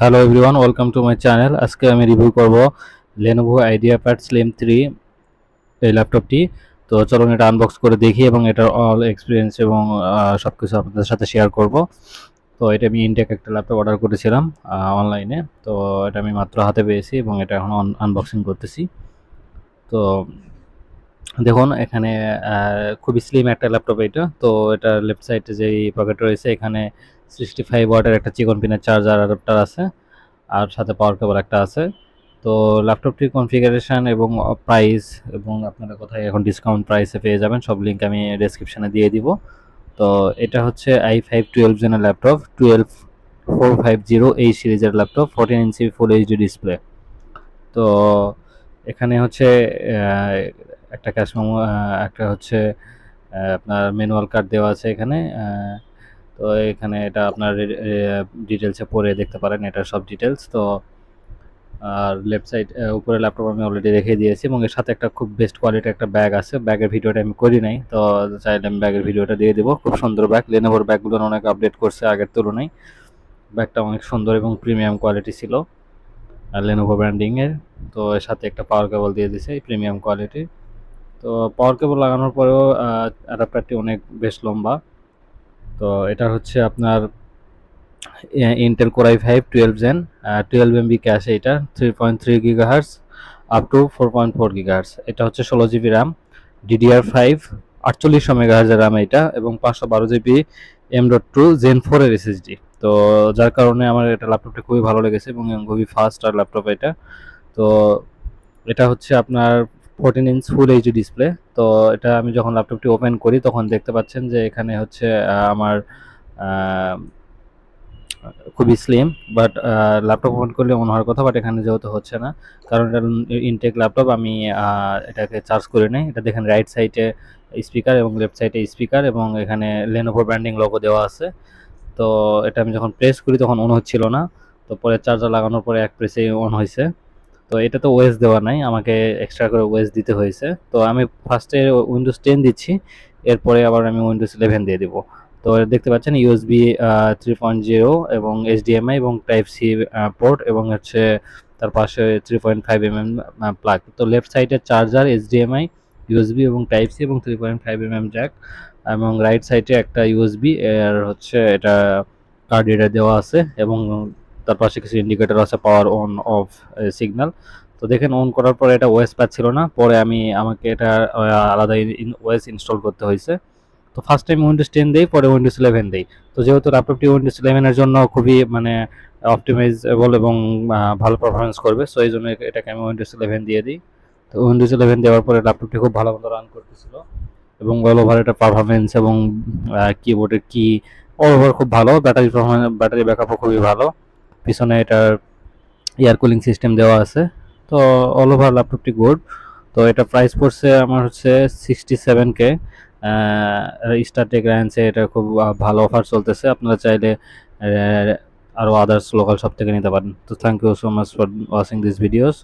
Hello everyone welcome to my channel আজকে আমি review করব Lenovo IdeaPad Slim 3 এই ল্যাপটপটি তো চলুন এটা আনবক্স করে দেখি এবং এটার অল এক্সপিরিয়েন্স এবং সব কিছু আপনাদের সাথে শেয়ার করব। তো এটা আমি ইনটেক একটা ল্যাপটপ অর্ডার করেছিলাম অনলাইনে তো এটা আমি মাত্র হাতে পেয়েছি এবং এটা এখন আনবক্সিং করতেছি। তো দেখুন, এখানে খুবই স্লিম একটা ল্যাপটপ এটা। তো এটা লেফট সাইডে যেই পকেট রয়েছে, এখানে সিক্সটি ফাইভ ওয়াটের একটা চিকন পিনের চার্জার অ্যাডাপ্টার আছে, আর সাথে পাওয়ার কেবল একটা আছে। তো ল্যাপটপটির কনফিগারেশন এবং প্রাইস এবং আপনারা কোথায় এখন ডিসকাউন্ট প্রাইসে পেয়ে যাবেন, সব লিঙ্ক আমি ডেসক্রিপশনে দিয়ে দিব। তো এটা হচ্ছে i five twelve জেনের laptop twelve four five zero এই সিরিজের laptop fourteen inch full HD display তো এখানে হচ্ছে একটা ক্যাশ একটা হচ্ছে আপনার ম্যানুয়াল কার্ড দেওয়া আছে এখানে তো এখানে এটা আপনার ডিটেলসে পড়ে দেখতে পারেন, এটা সব ডিটেলস তো আর লেফট সাইড উপরে ল্যাপটপ আমি অলরেডি রেখে দিয়েছি এবং এর সাথে একটা খুব বেস্ট কোয়ালিটির একটা ব্যাগ আছে। ব্যাগের ভিডিওটা আমি করি নাই, তো চাইলে আমি ব্যাগের ভিডিওটা দিয়ে দেবো। খুব সুন্দর ব্যাগ লেনোভোর ব্যাগগুলো অনেক আপডেট করছে আগের তুলনায়। ব্যাগটা অনেক সুন্দর এবং প্রিমিয়াম কোয়ালিটি ছিল, আর লেনোভো ব্র্যান্ডিংয়ের তো এর সাথে একটা পাওয়ার কেবল দিয়ে দিছে প্রিমিয়াম কোয়ালিটি তো পাওয়ার কেবল লাগানোর পরেও অ্যাডাপ্টারটি অনেক বেশ লম্বা। তো এটা হচ্ছে আপনার Intel core i five twelve gen twelve MB cache এটা three point three gigahertz up to four point four gigahertz এটা হচ্ছে ষোলো জিবি র্যাম ডিডিআর ফাইভ আটচল্লিশশো মেগাহার্জের র্যাম এটা, এবং পাঁচশো বারো GB M dot two gen ফোরের এসএসডি তো যার কারণে আমার এটা ল্যাপটপটা খুবই ভালো লেগেছে এবং খুবই ফাস্ট আর ল্যাপটপ এটা। তো এটা হচ্ছে আপনার fourteen inch full HD display তো এটা আমি যখন ল্যাপটপটি ওপেন করি, তখন দেখতে পাচ্ছেন যে এখানে হচ্ছে আমার খুবই স্লিম বাট ল্যাপটপ ওপেন করলে মনে হওয়ার কথা বাট এখানে যেহেতু হচ্ছে না, কারণ এটা ইনটেক ল্যাপটপ আমি এটাকে চার্জ করে নিই। এটা দেখেন রাইট সাইডে স্পিকার এবং লেফট সাইডে স্পিকার এবং এখানে লেনোভো ব্র্যান্ডিং লোগো দেওয়া আছে। তো এটা আমি যখন প্রেস করি, তখন অন হচ্ছিল না। তো পরে চার্জার লাগানোর পরে এক প্রেসে অন হয়েছে তো এটা তো ওয়েস দেওয়া নাই, আমাকে এক্সট্রা করে ওয়েস দিতে হয়েছে। তো আমি ফার্স্টে উইন্ডোজ টেন দিচ্ছি, এরপরে আবার আমি উইন্ডোজ ইলেভেন দিয়ে দিব। তো দেখতে পাচ্ছেন ইউএসবি থ্রি পয়েন্ট জিরো এবং এইচডিএমআই এবং টাইপ সি পোর্ট এবং হচ্ছে তার পাশে three point five M M plug তো লেফট সাইডে চার্জার এইচডিএমআই ইউএসবি এবং টাইপ সি এবং three point five M M jack এবং রাইট সাইডে একটা ইউএসবি এর হচ্ছে এটা কার্ড এটা দেওয়া আছে এবং তার পাশে কিছু ইন্ডিকেটর আছে পাওয়ার অন অফ সিগন্যাল তো দেখেন অন করার পরে এটা ওয়েস পাচ্ছিল না। পরে আমি আমাকে এটা আলাদা ওয়েস ইনস্টল করতে হয়েছে। তো ফার্স্ট টাইম উইন্ডোজ টেন দিই, পরে উইন্ডোজ ইলেভেন দিই। তো যেহেতু ল্যাপটপটি উইন্ডোজ ইলেভেনের জন্য খুবই মানে অপটিমাইজেবল এবং ভালো পারফরমেন্স করবে সো এই জন্য এটাকে আমি উইন্ডোজ ইলেভেন দিয়ে দিই। তো উইন্ডোজ ইলেভেন দেওয়ার পরে ল্যাপটপটি খুব ভালো মতো রান করতেছিল। এবং অল ওভার এটা পারফরমেন্স এবং কিবোর্ডের কি অল ওভার খুব ভালো। ব্যাটারি ব্যাটারি ব্যাকআপও খুবই ভালো। পিছনে এটার এয়ার কুলিং সিস্টেম দেওয়া আছে। তো অল ওভার ল্যাপটপটি গুড তো এটা প্রাইস পড়ছে আমার হচ্ছে সিক্সটি সেভেন কে স্টারটেক র্যান্সে এটা খুব ভালো অফার চলতেছে। আপনারা চাইলে আরও আদার্স লোকাল শপ থেকে নিতে পারেন। তো thank you so much for watching this videos